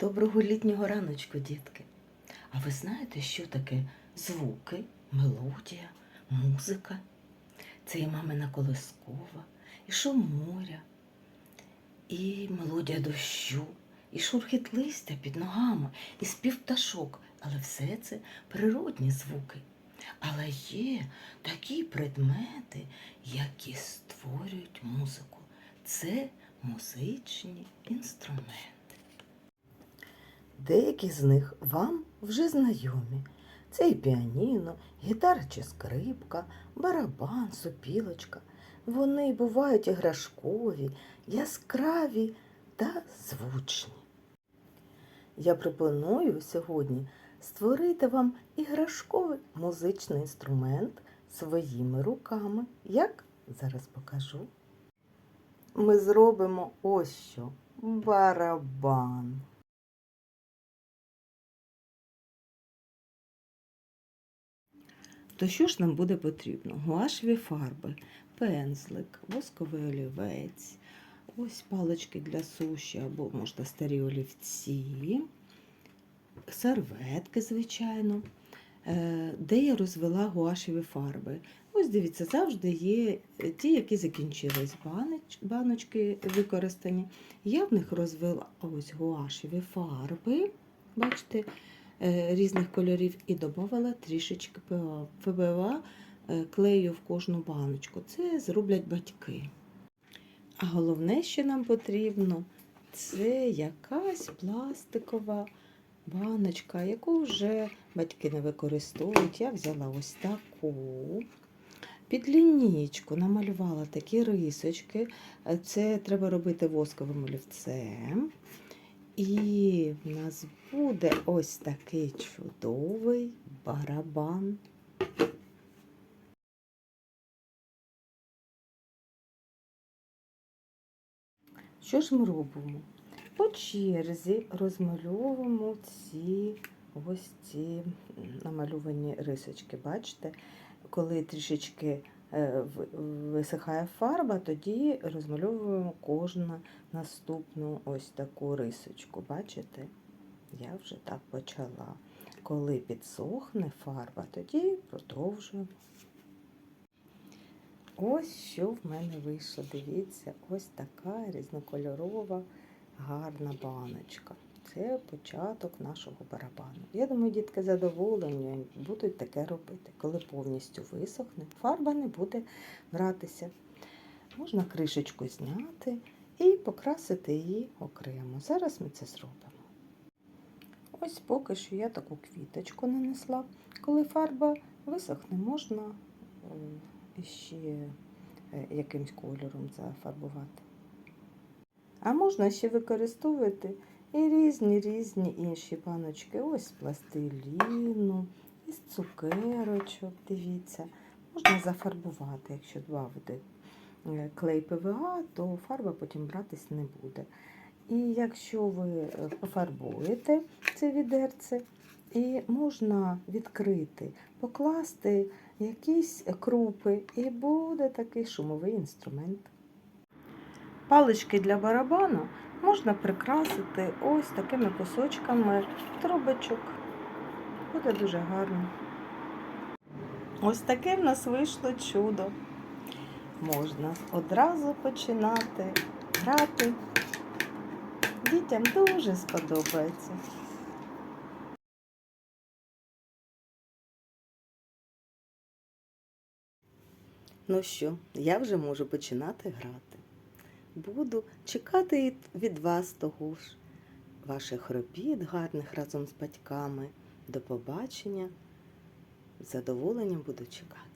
Доброго літнього раночку, дітки. А ви знаєте, що таке звуки, мелодія, музика? Це і мамина колискова, і шум моря, і мелодія дощу, і шурхіт листя під ногами, і спів пташок. Але все це природні звуки. Але є такі предмети, які створюють музику. Це музичні інструменти. Деякі з них вам вже знайомі. Це і піаніно, гітара чи скрипка, барабан, сопілочка. Вони бувають іграшкові, яскраві та звучні. Я пропоную сьогодні створити вам іграшковий музичний інструмент своїми руками. Як? Зараз покажу. Ми зробимо ось що барабан. То що ж нам буде потрібно? Гуашеві фарби, пензлик, восковий олівець, ось палички для суші або можна старі олівці, серветки, звичайно. Е, Де я розвела гуашеві фарби? Ось дивіться, завжди є ті, які закінчились баноч- баночки використані. Я в них розвела ось гуашеві фарби. Бачите, е, різних кольорів і додавала трішечки. ПВА е, клею в кожну баночку. Це зроблять батьки. А головне, що нам потрібно, це якась пластикова баночка, яку вже батьки не використовують. Я взяла ось таку. Під лінійку намалювала такі рисочки. Е, Це треба робити восковим олівцем. І в нас буде ось такий чудовий барабан. Що ж ми робимо? По черзі розмальовуємо ці ось ці намальовані рисочки. Бачите, коли трішечки висихає фарба, тоді розмальовуємо кожну наступну ось таку рисочку. Бачите? Я вже так почала. Коли підсохне фарба, тоді продовжуємо. Ось що в мене вийшло. Дивіться, ось така різнокольорова гарна баночка. Це початок нашого барабану. Я думаю, дітки задоволені будуть таке робити. Коли повністю висохне, фарба не буде братися. Можна кришечку зняти і покрасити її окремо. Зараз ми це зробимо. Ось поки що я таку квіточку нанесла. Коли фарба висохне, можна ще е, якимсь кольором зафарбувати. А можна ще використовувати і різні різні інші баночки. Ось з пластиліну, із цукерочок, дивіться. Можна зафарбувати, якщо додати е, клей ПВА, то фарба потім братись не буде. І якщо ви е, пофарбуєте це відерце, і можна відкрити, покласти якісь крупи, і буде такий шумовий інструмент. Палички для барабану можна прикрасити ось такими кусочками трубочок. Буде дуже гарно. Ось таке в нас вийшло чудо. Можна одразу починати грати. Дітям дуже сподобається. Ну що, я вже можу починати грати. Буду чекати від вас того ж, ваших робіт гарних разом з батьками. До побачення. З задоволенням буду чекати.